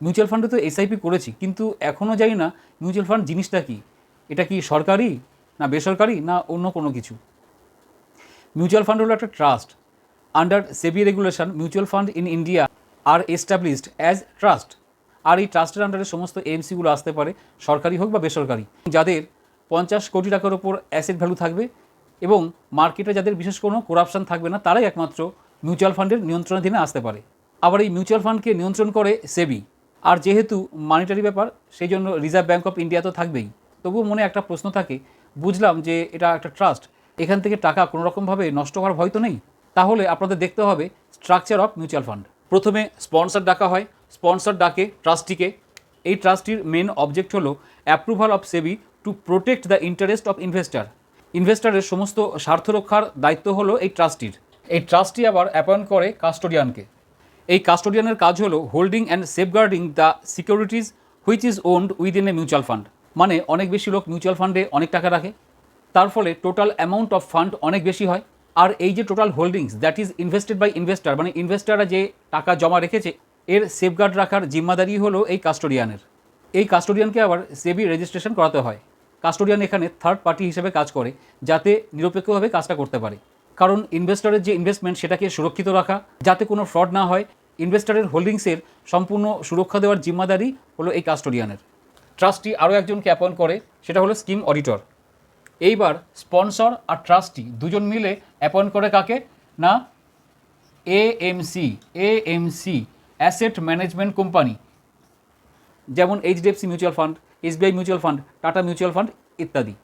Mutual ফান্ডে তো SIP করেছি, কিন্তু এখনও জানি না মিউচুয়াল ফান্ড জিনিসটা কি? এটা কি সরকারি না বেসরকারি না অন্য কোনো কিছু? মিউচুয়াল ফান্ড হলো একটা trust under SEBI regulation mutual fund in India R established as trust আর এই ট্রাস্টের আন্ডারে সমস্ত এমসিগুলো আসতে পারে, সরকারি হোক বা বেসরকারি, যাদের পঞ্চাশ কোটি টাকার ওপর অ্যাসেট ভ্যালু থাকবে এবং মার্কেটে যাদের বিশেষ কোনো করাপশন থাকবে না, তারাই একমাত্র মিউচুয়াল ফান্ডের নিয়ন্ত্রণাধীনে আসতে পারে। আবার এই মিউচুয়াল ফান্ডকে নিয়ন্ত্রণ করে সেবি আর যেহেতু মানিটারি ব্যাপার সেই জন্য রিজার্ভ ব্যাঙ্ক অফ ইন্ডিয়া তো থাকবেই। তবুও মনে একটা প্রশ্ন থাকে, বুঝলাম যে এটা একটা ট্রাস্ট এখান থেকে টাকা কোনো রকমভাবে নষ্ট হওয়ার ভয় তো নেই? তাহলে আপনাদের দেখতে হবে স্ট্রাকচার অফ মিউচুয়াল ফান্ড প্রথমে স্পন্সর ডাকা হয় স্পন্সর ডাকে ট্রাস্টিকে এই ট্রাস্টির মেন অবজেক্ট হলো approval of SEBI to protect the interest of investor ইনভেস্টারের সমস্ত স্বার্থ রক্ষার দায়িত্ব হলো এই ট্রাস্টির এই ট্রাস্টি আবার অ্যাপয়েন্ট করে কাস্টোডিয়ানকে এই কাস্টোডিয়ানের কাজ হলো holding and safeguarding the securities which is owned within a mutual fund মানে অনেক বেশি লোক মিউচুয়াল ফান্ডে অনেক টাকা রাখে। তার ফলে টোটাল অ্যামাউন্ট অফ ফান্ড অনেক বেশি হয়। আর এই যে total holdings that is invested by investor মানে ইনভেস্টাররা যে টাকা জমা রেখেছে, এর সেফগার্ড রাখার জিম্মাদারি হলো এই কাস্টোডিয়ানের এই কাস্টোডিয়ানকে আবার সেবি রেজিস্ট্রেশন করাতে হয়। কাস্টোডিয়ান এখানে থার্ড পার্টি হিসেবে কাজ করে, যাতে নিরপেক্ষভাবে কাজটা করতে পারে। কারণ ইনভেস্টরের যে ইনভেস্টমেন্ট সেটাকে সুরক্ষিত রাখা, যাতে কোনো ফ্রড না হয় ইনভেস্টরের হোল্ডিংসের সম্পূর্ণ সুরক্ষা দেওয়ার জিম্মাদারি হলো এই কাস্টোডিয়ানের ট্রাস্টি আরও একজনকে অ্যাপয়েন্ট করে, সেটা হলো স্কিম অডিটর এইবার স্পন্সর আর ট্রাস্টি দুজন মিলে অ্যাপয়েন্ট করে কাকে? না AMC AMC asset management company যেমন HDFC mutual fund SBI mutual fund Tata mutual fund ইত্যাদি।